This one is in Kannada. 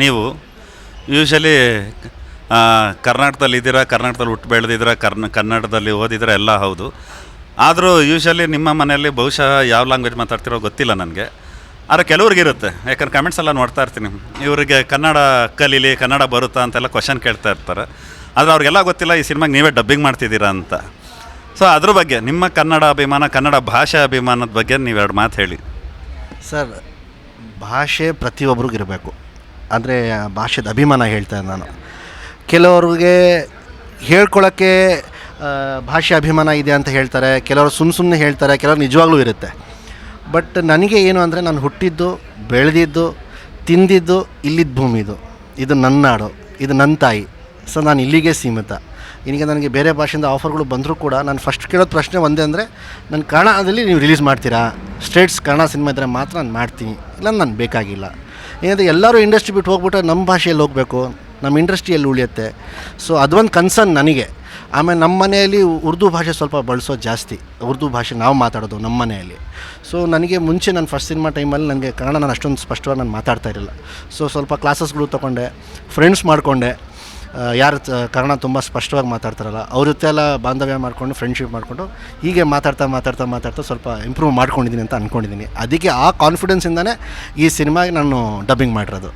ನೀವು ಯೂಶಲಿ ಕರ್ನಾಟಕದಲ್ಲಿ ಇದ್ದೀರಾ, ಕರ್ನಾಟಕದಲ್ಲಿ ಹುಟ್ಟು ಬೆಳೆದಿದ್ದೀರಾ, ಕರ್ನ, ಕನ್ನಡದಲ್ಲಿ ಓದಿದ್ದೀರಾ, ಎಲ್ಲ ಹೌದು. ಆದರೂ ಯೂಶಲಿ ನಿಮ್ಮ ಮನೆಯಲ್ಲಿ ಬಹುಶಃ ಯಾವ ಲ್ಯಾಂಗ್ವೇಜ್ ಮಾತಾಡ್ತಿರೋ ಗೊತ್ತಿಲ್ಲ ನನಗೆ. ಆದರೆ ಕೆಲವ್ರಿಗಿರುತ್ತೆ ಯಾಕಂದ್ರೆ ಕಮೆಂಟ್ಸ್ ಎಲ್ಲ ನೋಡ್ತಾ ಇರ್ತೀನಿ. ಇವರಿಗೆ ಕನ್ನಡ ಕಲೀಲಿ, ಕನ್ನಡ ಬರುತ್ತಾ ಅಂತೆಲ್ಲ ಕ್ವಶನ್ ಕೇಳ್ತಾ ಇರ್ತಾರೆ. ಆದರೆ ಅವ್ರಿಗೆಲ್ಲ ಗೊತ್ತಿಲ್ಲ, ಈ ಸಿನಿಮಾಗೆ ನೀವೇ ಡಬ್ಬಿಂಗ್ ಮಾಡ್ತಿದ್ದೀರಾ ಅಂತ. ಸೊ ಅದ್ರ ಬಗ್ಗೆ, ನಿಮ್ಮ ಕನ್ನಡ ಅಭಿಮಾನ, ಕನ್ನಡ ಭಾಷೆ ಅಭಿಮಾನದ ಬಗ್ಗೆ ನೀವೆರಡು ಮಾತು ಹೇಳಿ. ಸರ್, ಭಾಷೆ ಪ್ರತಿಯೊಬ್ಬರಿಗೂ ಇರಬೇಕು. ಅಂದರೆ ಭಾಷೆದ ಅಭಿಮಾನ ಹೇಳ್ತೇನೆ ನಾನು. ಕೆಲವ್ರಿಗೆ ಹೇಳ್ಕೊಳ್ಳೋಕ್ಕೆ ಭಾಷೆ ಅಭಿಮಾನ ಇದೆ ಅಂತ ಹೇಳ್ತಾರೆ, ಕೆಲವರು ಸುಮ್ಮ ಸುಮ್ಮನೆ ಹೇಳ್ತಾರೆ, ಕೆಲವರು ನಿಜವಾಗ್ಲೂ ಇರುತ್ತೆ. ಬಟ್ ನನಗೆ ಏನು ಅಂದರೆ ನಾನು ಹುಟ್ಟಿದ್ದು, ಬೆಳೆದಿದ್ದು, ತಿಂದಿದ್ದು ಇಲ್ಲಿದ್ದ ಭೂಮಿ ಇದು. ನನ್ನ ನಾಡು, ಇದು ನನ್ನ ತಾಯಿ. ಸೊ ನಾನು ಇಲ್ಲಿಗೆ ಸೀಮಿತ. ಈಗ ನನಗೆ ಬೇರೆ ಭಾಷೆಯಿಂದ ಆಫರ್ಗಳು ಬಂದರೂ ಕೂಡ ನಾನು ಫಸ್ಟ್ ಕೇಳೋದು ಪ್ರಶ್ನೆ ಒಂದೇ ಅಂದರೆ ನನ್ನ ಕನ್ನಡದಲ್ಲಿ ನೀವು ರಿಲೀಸ್ ಮಾಡ್ತೀರಾ? ಸ್ಟೇಟ್ಸ್ ಕನ್ನಡ ಸಿನಿಮಾ ಇದ್ದರೆ ಮಾತ್ರ ನಾನು ಮಾಡ್ತೀನಿ. ಇಲ್ಲ, ನಾನು ಬೇಕಾಗಿಲ್ಲ. ಏನಂದರೆ ಎಲ್ಲರೂ ಇಂಡಸ್ಟ್ರಿ ಬಿಟ್ಟು ಹೋಗ್ಬಿಟ್ರೆ ನಮ್ಮ ಭಾಷೆಯಲ್ಲಿ ಹೋಗಬೇಕು ನಮ್ಮ ಇಂಡಸ್ಟ್ರಿಯಲ್ಲಿ ಉಳಿಯುತ್ತೆ. ಸೊ ಅದೊಂದು ಕನ್ಸರ್ನ್ ನನಗೆ. ಆಮೇಲೆ ನಮ್ಮ ಮನೆಯಲ್ಲಿ ಉರ್ದು ಭಾಷೆ ಸ್ವಲ್ಪ ಬಳಸೋದು ಜಾಸ್ತಿ. ಉರ್ದು ಭಾಷೆ ನಾವು ಮಾತಾಡೋದು ನಮ್ಮ ಮನೆಯಲ್ಲಿ. ಸೊ ನನಗೆ ಮುಂಚೆ ನಾನು ಫಸ್ಟ್ ಸಿನಿಮಾ ಟೈಮಲ್ಲಿ ನನಗೆ ಕನ್ನಡ ನಾನು ಅಷ್ಟೊಂದು ಸ್ಪಷ್ಟವಾಗಿ ನಾನು ಮಾತಾಡ್ತಾ ಇರಲಿಲ್ಲ. ಸೊ ಸ್ವಲ್ಪ ಕ್ಲಾಸಸ್ಗಳು ತೊಗೊಂಡೆ ಫ್ರೆಂಡ್ಸ್ ಮಾಡಿಕೊಂಡೆ. ಯಾರು ಕನ್ನಡ ತುಂಬ ಸ್ಪಷ್ಟವಾಗಿ ಮಾತಾಡ್ತಾರಲ್ಲ ಅವ್ರ ಜೊತೆ ಎಲ್ಲ ಬಾಂಧವ್ಯ ಮಾಡಿಕೊಂಡು ಫ್ರೆಂಡ್ಶಿಪ್ ಮಾಡಿಕೊಂಡು, ಹೀಗೆ ಮಾತಾಡ್ತಾ ಮಾತಾಡ್ತಾ ಮಾತಾಡ್ತಾ ಸ್ವಲ್ಪ ಇಂಪ್ರೂವ್ ಮಾಡ್ಕೊಂಡಿದ್ದೀನಿ ಅಂತ ಅಂದ್ಕೊಂಡಿದ್ದೀನಿ ಅದಕ್ಕೆ ಆ ಕಾನ್ಫಿಡೆನ್ಸಿಂದನೇ ಈ ಸಿನಿಮಾಗೆ ನಾನು ಡಬ್ಬಿಂಗ್ ಮಾಡಿರೋದು.